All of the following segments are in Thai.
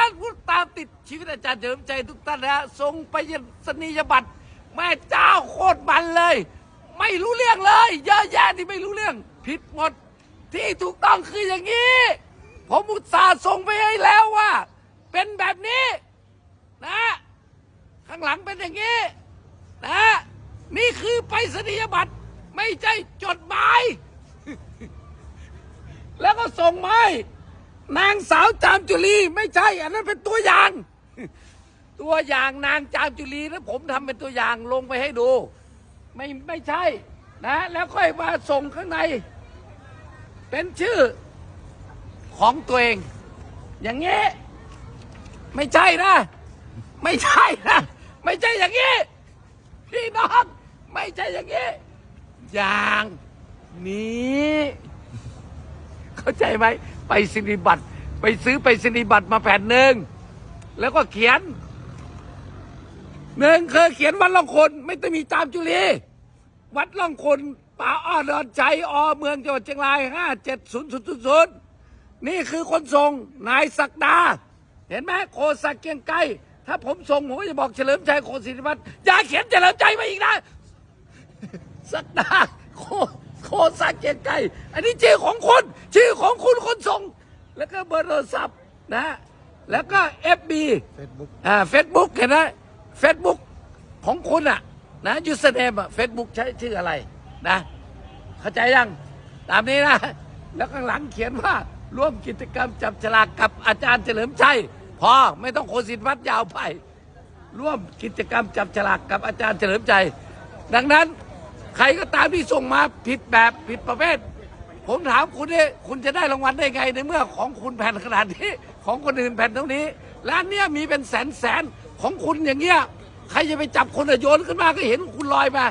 นั้นผู้ตามติดชีวิตอาจารย์เฉลิมใจทุกท่านนะส่งไปยังสนียบัตรแม่เจ้าโคตรมันเลย ไม่รู้เรื่องเลยเยอะแยะที่ไม่รู้เรื่อง ผิดหมด ที่ถูกต้องคืออย่างนี้ ผมอุตส่าห์ส่งไปให้แล้วว่า เป็นแบบนี้ นะ ข้างหลังเป็นอย่างนี้ นะ นี่คือไปรษณียบัตรไม่ใช่จดหมาย แล้วก็ส่งมาให้ นางสาวจามจุลีไม่ใช่อันนั้นเป็นตัวอย่าง ตัวอย่างนางจามจุลีแล้วผมทำเป็นตัวอย่างลงไปให้ดู ไม่ไม่ใช่นะ แล้วค่อยมาส่งข้างใน เป็นชื่อของตัวเอง อย่างนี้ไม่ใช่นะ ไม่ใช่นะ ไม่ใช่อย่างนี้พี่น้องไม่ใช่อย่างนี้อย่างนี้ เข้าใจไหมไปสินิบัตรไปซื้อไปสินิบัตรมาแผ่นหนึ่งแล้วก็เขียนหนึ่งเคยเขียนวัดล่องคน ไม่ต้องมีตามจุลีวัดล่องคนป่าอ้อดอนใจออเมืองจังหวัดเชียงรายห้าเจ็ดศูนย์ศูนย์ศูนย์นี่คือคนส่งนายศักดา เห็นไหมโคสักเกียงไกรถ้าผมส่งผมก็จะบอกเฉลิมชัยโคศิริพัฒน์อย่าเขียนเฉลิมชัยมาอีกนะสักดาโค โคสักเกียงไกรอันนี้ชื่อของคุณชื่อของคุณคนส่ง แล้วก็เบอร์โทรศัพท์นะแล้วก็เอฟบีเฟซบุ๊กอ่าเฟซบุ๊กเห็นไหมเฟซบุ๊กของคุณอะนะยูสเนมอะเฟซบุ๊กใช้ชื่ออะไรนะ เข้าใจยัง ตามนี้นะ แล้วข้างหลังเขียนว่าร่วมกิจกรรมจับฉลากกับอาจารย์เฉลิมชัยพอไม่ต้องโคสินวัดยาวไป ร่วมกิจกรรมจับฉลากกับอาจารย์เฉลิมชัยดังนั้น ใครก็ตามที่ส่งมาผิดแบบผิดประเภท ผมถามคุณเนี่ยคุณจะได้รางวัลได้ไงในเมื่อของคุณแผ่นขนาดนี้ ของคนอื่นแผ่นเท่านี้และอันเนี้ยมีเป็นแสนแสนของคุณอย่างเงี้ยใครจะไปจับคนอะโยนขึ้นมาก็เห็นคุณลอยมา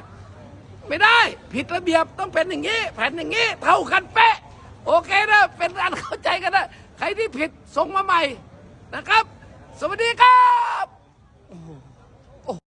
ไม่ได้ ผิดระเบียบต้องเป็นอย่างนี้ แผ่นอย่างนี้ เท่ากันเป๊ะ โอเคนะเป็นอันเข้าใจกันนะใครที่ผิดส่งมาใหม่นะครับ สวัสดีครับ